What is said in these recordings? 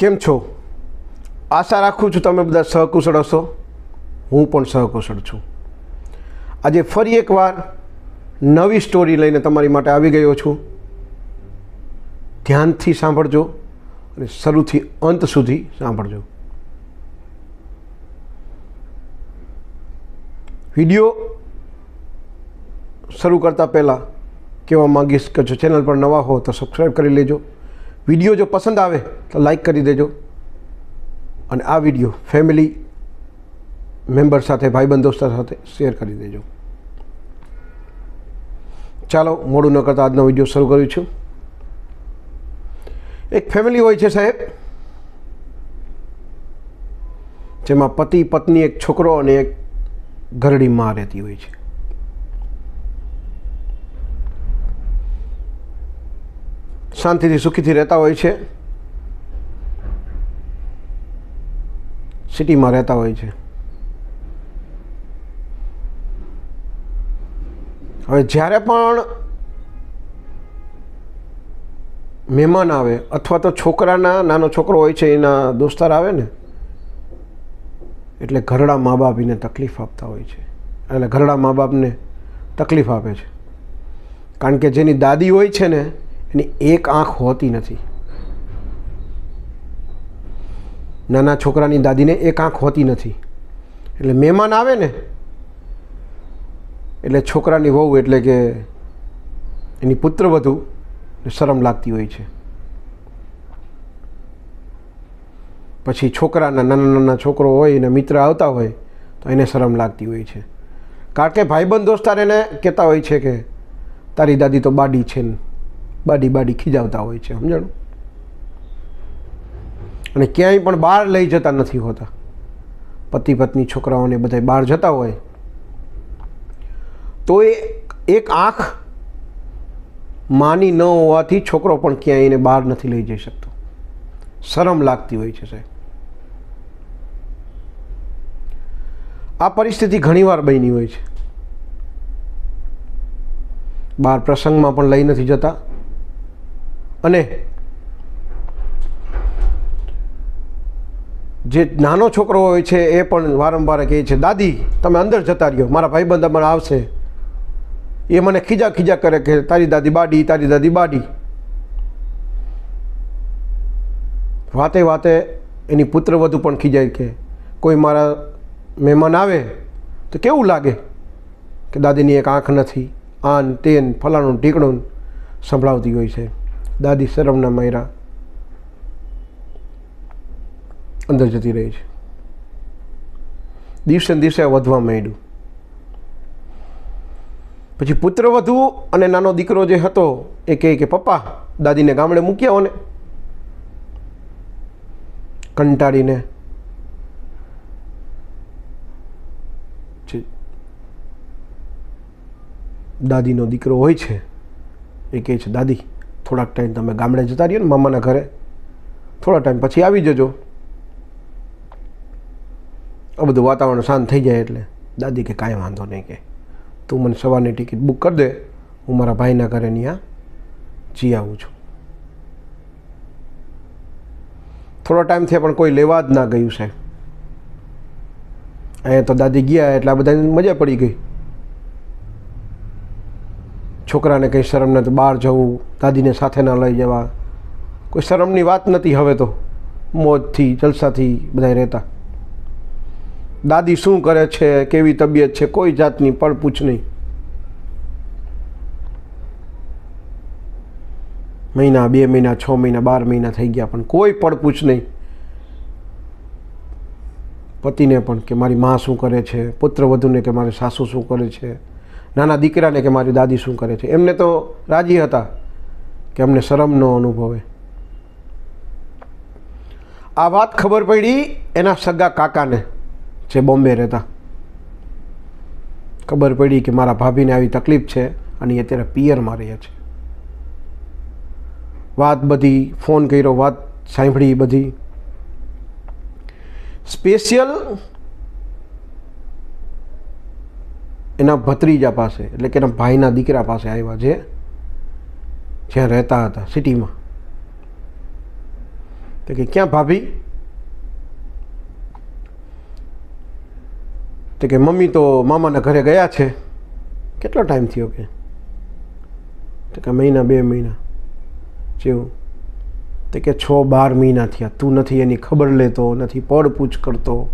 કેમ છો? આશા રાખું છું તમે બધા સહકુશળ હશો. હું પણ સહકુશળ છું. આજે ફરી એકવાર નવી સ્ટોરી લઈને તમારી માટે આવી ગયો છું. ધ્યાનથી સાંભળજો અને શરૂથી અંત સુધી સાંભળજો. વીડિયો શરૂ કરતાં પહેલાં કહેવા માંગીશ કે જો ચેનલ પર નવા હો તો સબસ્ક્રાઈબ કરી લેજો. વીડિયો જો પસંદ આવે તો લાઈક કરી દેજો. અને આ વીડિયો ફેમિલી મેમ્બર સાથે, ભાઈબંધો સાથે શેર કરી દેજો. ચાલો, મોડું ન કરતાં આજનો વીડિયો શરૂ કરું છું. એક ફેમિલી હોય છે સાહેબ, જેમાં પતિ, પત્ની, એક છોકરો અને એક ઘરડી માં રહેતી હોય છે. શાંતિથી સુખીથી રહેતા હોય છે. સિટીમાં રહેતા હોય છે. હવે જ્યારે પણ મહેમાન આવે અથવા તો છોકરાના નાનો છોકરો હોય છે, એના દોસ્તાર આવે ને, એટલે ઘરડા મા બાપ એને તકલીફ આપતા હોય છે. એટલે ઘરડા મા બાપને તકલીફ આપે છે. કારણ કે જેની દાદી હોય છે ને એની એક આંખ હોતી નથી. નાના છોકરાની દાદીને એક આંખ હોતી નથી. એટલે મહેમાન આવે ને, એટલે છોકરાની વહુ એટલે કે એની પુત્ર વધુ શરમ લાગતી હોય છે. પછી છોકરાના નાના નાના છોકરો હોય એના મિત્ર આવતા હોય તો એને શરમ લાગતી હોય છે. કારણ કે ભાઈબંધ દોસ્તાર એને કહેતા હોય છે કે તારી દાદી તો બાડી છે ને. બાડી બાડી ખીજાવતા હોય છે, સમજાણું? અને ક્યાંય પણ બહાર લઈ જતા નથી હોતા. પતિ પત્ની છોકરાઓને બધા બહાર જતા હોય. તો એ એક આંખ માની ન હોવાથી છોકરો પણ ક્યાંય એને બહાર નથી લઈ જઈ શકતો. શરમ લાગતી હોય છે, સાહેબ. આ પરિસ્થિતિ ઘણીવાર બની હોય છે. બહાર પ્રસંગમાં પણ લઈ નથી જતા. અને જે નાનો છોકરો હોય છે, એ પણ વારંવાર કહે છે, દાદી, તમે અંદર જતા રહ્યો, મારા ભાઈબંધ અમારે આવશે. એ મને ખીજા ખીજા કરે કે, તારી દાદી બાડી, તારી દાદી બાડી. વાતે વાતે એની પુત્રવધુ પણ ખીજાય કે, કોઈ મારા મહેમાન આવે તો કેવું લાગે કે દાદીની એક આંખ નથી, આન, તેન, ફલાણું ઢીકણું સંભળાવતી હોય છે? દાદી શરમના માયરા અંદર જતી રહી છે. દિવસે દિવસે વધવા માંડ્યું. પછી પુત્ર વધુ અને નાનો દીકરો જે હતો એ કહે કે, પપ્પા, દાદીને ગામડે મૂક્યા હો ને કંટાળીને દાદીનો દીકરો હોય છે, એ કહે છે, દાદી થોડાક ટાઈમ તમે ગામડે જતા રહીએ ને મામાના ઘરે, થોડા ટાઈમ પછી આવી જજો. આ બધું વાતાવરણ શાંત થઈ જાય એટલે દાદી કે કાંઈ વાંધો નહીં કે. તું મને સવારની ટિકિટ બુક કરી દે, હું મારા ભાઈના ઘરે ત્યાં જી આવું છું. થોડો ટાઈમ થયા પણ કોઈ લેવા જ ના ગયું સાહેબ. અહીંયા તો દાદી ગયા એટલે આ બધાની મજા પડી ગઈ. છોકરાને કંઈ શરમ નથી, બહાર જવું, દાદીને સાથે ન લઈ જવા. કોઈ શરમની વાત નથી હવે તો. મોજથી જલસાથી બધા રહેતા. દાદી શું કરે છે, કેવી તબિયત છે, કોઈ જાતની પડપૂછ નહીં. મહિના, બે મહિના, છ મહિના, બાર મહિના થઈ ગયા, પણ કોઈ પડપૂછ નહીં. પતિને પણ કે મારી મા શું કરે છે, પુત્ર વધુને કે મારી સાસુ શું કરે છે. નાના દીકરાને કે મારી દાદી શું કરે છે? એમને તો રાજી હતા કે અમને શરમ ન અનુભવે આ વાત ખબર પડી એના સગા કાકાને, જે બોમ્બે રહેતા. ખબર પડી કે મારા ભાભીને આવી તકલીફ છે અને એ અત્યારે પિયરમાં રહ્યા છે. વાત બધી, ફોન કર્યો, વાત સાંભળી બધી. સ્પેશિયલ એના ભત્રીજા પાસે, એટલે કે એના ભાઈના દીકરા પાસે આવ્યા છે જ્યાં રહેતા હતા સિટીમાં. તો કે ક્યાં ભાભી? તો કે મમ્મી તો મામાના ઘરે ગયા છે. કેટલો ટાઈમ થયો કે? તો કે મહિના, બે મહિના જેવું. તો કે છ બાર મહિના થયા. તું નથી એની ખબર લેતો, નથી પડપૂછ કરતો.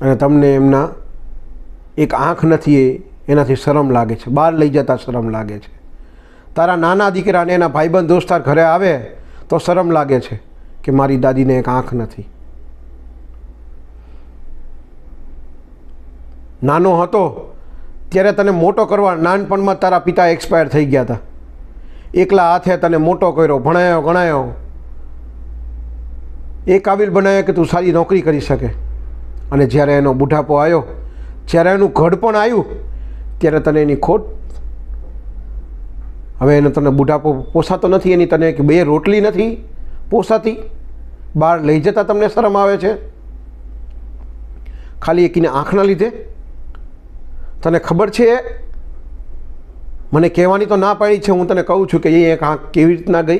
અને તમને એમના એક આંખ નથી એ, એનાથી શરમ લાગે છે. બહાર લઈ જતા શરમ લાગે છે. તારા નાના દીકરાને, એના ભાઈબંધ દોસ્તાર ઘરે આવે તો શરમ લાગે છે કે મારી દાદીને એક આંખ નથી. નાનો હતો, ત્યારે તને મોટો કરવા નાનપણમાં તારા પિતા એક્સપાયર થઈ ગયા હતા એકલા હાથે તને મોટો કર્યો, ભણાયો ગણાયો. એ કાબિલ બનાવ્યો કે તું સારી નોકરી કરી શકે. અને જ્યારે એનો બુઢાપો આવ્યો, જ્યારે એનું ઘડપણ આવ્યું, ત્યારે તને એની ખોટ હવે એને તને બુઢાપો પોસાતો નથી, એની તને કે બે રોટલી નથી પોસાતી. બહાર લઈ જતા તમને શરમ આવે છે. ખાલી એકીને આંખના લીધે. તને ખબર છે? મને કહેવાની તો ના પાડી છે, હું તને કહું છું કે એ એક આંખ કેવી રીતના ગઈ?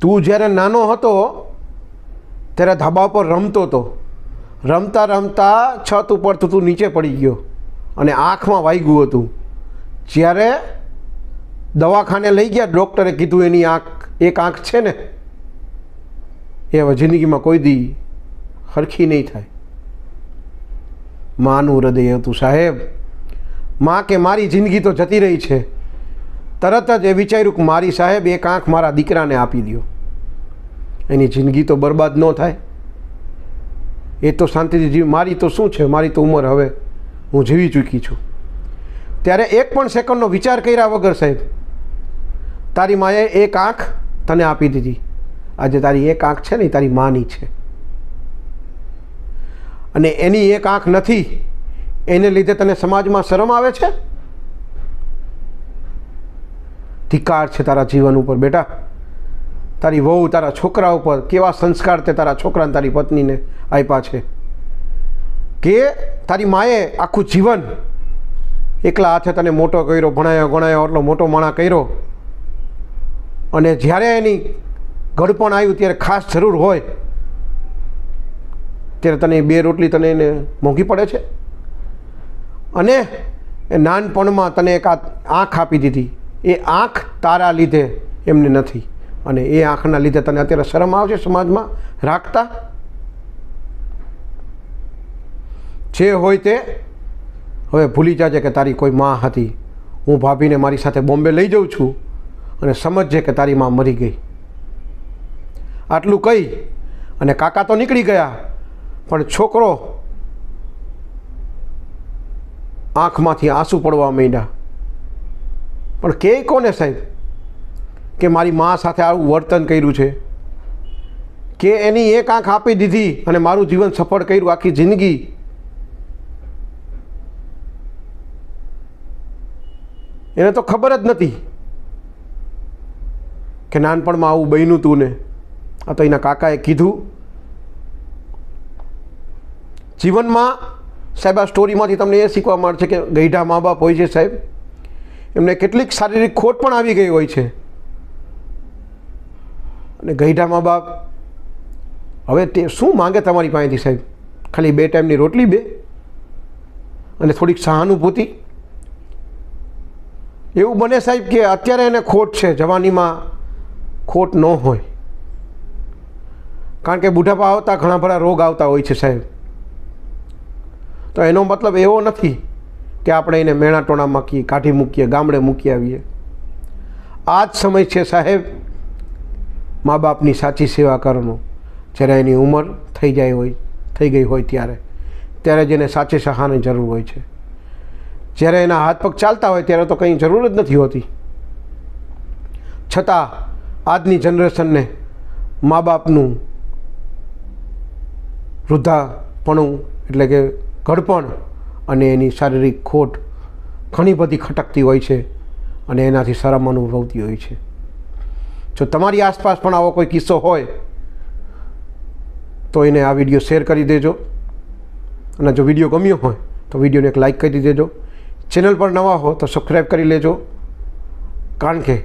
તું જ્યારે નાનો હતો ત્યારે ધાબા પર રમતો હતો. રમતા રમતા છત ઉપર થતું નીચે પડી ગયો અને આંખમાં વાગ્યું હતું. જ્યારે દવાખાને લઈ ગયા, ડૉક્ટરે કીધું, એની આંખ, એક આંખ છે ને, એ હવે જિંદગીમાં કોઈ દી હરખી નહીં થાય. માનું હૃદય હતું, સાહેબ, માં કે મારી જિંદગી તો જતી રહી છે. તરત જ એ વિચાર્યું કે મારી સાહેબ, એક આંખ મારા દીકરાને આપી દો એની જિંદગી તો બરબાદ ન થાય. એ તો શાંતિથી જીવ મારી તો શું છે? મારી તો ઉંમર હવે હું જીવી ચૂકી છું. ત્યારે એક પણ સેકન્ડનો વિચાર કર્યા વગર સાહેબ, તારી માએ એક આંખ તને આપી દીધી. આજે તારી એક આંખ છે ને તારી માની છે. અને એની એક આંખ નથી, એને લીધે તને સમાજમાં શરમ આવે છે? ધિકાર છે તારા જીવન ઉપર બેટા. તારી વહુ તારા છોકરા ઉપર કેવા સંસ્કાર તે તારા છોકરાને તારી પત્નીને આપ્યા છે? કે તારી માએ આખું જીવન એકલા હાથે તને મોટો કર્યો, ભણાયો, ગણાયો એટલો મોટો માણા કર્યો. અને જ્યારે એની ઘડપણ આવ્યું ત્યારે ખાસ જરૂર હોય, ત્યારે તને બે રોટલી તને એને મોંઘી પડે છે? અને એ નાનપણમાં તને એક આંખ આપી દીધી. એ આંખ તારા લીધે એમને નથી. અને એ આંખના લીધે તને અત્યારે શરમ આવશે સમાજમાં રાખતા? જે હોય તે હવે ભૂલી જાજે કે તારી કોઈ માં હતી. હું ભાભીને મારી સાથે બોમ્બે લઈ જાઉં છું અને સમજજે કે તારી માં મરી ગઈ. આટલું કહી અને કાકા તો નીકળી ગયા, પણ છોકરો આંખમાંથી આંસુ પડવા માંડ્યા. પણ કે કોને સાહેબ? કે મારી મા સાથે આવું વર્તન કર્યું છે? કે એની એક આંખ આપી દીધી અને મારું જીવન સફળ કર્યું આખી જિંદગી? એને તો ખબર જ નથી કે નાનપણમાં આવું બન્યું તું ને. આ તો એના કાકાએ કીધું. જીવનમાં સાહેબ, આ સ્ટોરીમાંથી તમને એ શીખવા મળશે કે ગઈઢા મા બાપ હોય છે સાહેબ. એમને કેટલીક શારીરિક ખોટ પણ આવી ગઈ હોય છે. અને ગઈઢા મા બાપ. હવે તે શું માંગે તમારી પાસેથી સાહેબ? ખાલી બે ટાઈમની રોટલી બે? અને થોડીક સહાનુભૂતિ? એવું બને સાહેબ કે અત્યારે એને ખોટ છે, જવાનીમાં ખોટ ન હોય. કારણ કે બુઢાપા આવતા ઘણા બધા રોગ આવતા હોય છે સાહેબ. તો એનો મતલબ એવો નથી કે આપણે એને મેણાટોણામાં કી કાઢી મૂકીએ, ગામડે મૂકી આવીએ. આ જ સમય છે સાહેબ મા બાપની સાચી સેવા કરવાનું. જ્યારે એની ઉંમર થઈ જાય હોય, થઈ ગઈ હોય ત્યારે. ત્યારે જ એને સાચી સહાની જરૂર હોય છે. જ્યારે એના હાથ પગ ચાલતા હોય ત્યારે તો કંઈ જરૂર જ નથી હોતી. છતાં આજની જનરેશનને મા બાપનું વૃદ્ધાપણું એટલે કે ઘડપણ અને એની શારીરિક ખોટ ઘણી બધી ખટકતી હોય છે અને એનાથી શરમ અનુભવતી હોય છે. જો તમારી આસપાસ પણ આવો કોઈ કિસ્સો હોય, તો એને આ વીડિયો શેર કરી દેજો. અને જો વીડિયો ગમ્યો હોય, તો વિડીયોને એક લાઈક કરી દેજો. ચેનલ પર નવા હો, તો સબસ્ક્રાઈબ કરી લેજો. કારણ કે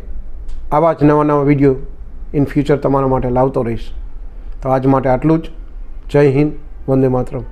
આવા જ નવા નવા વીડિયો ઇન ફ્યુચર તમારા માટે લાવતો રહીશ. તો આજ માટે આટલું જ. જય હિન્દ, વંદે માતરમ.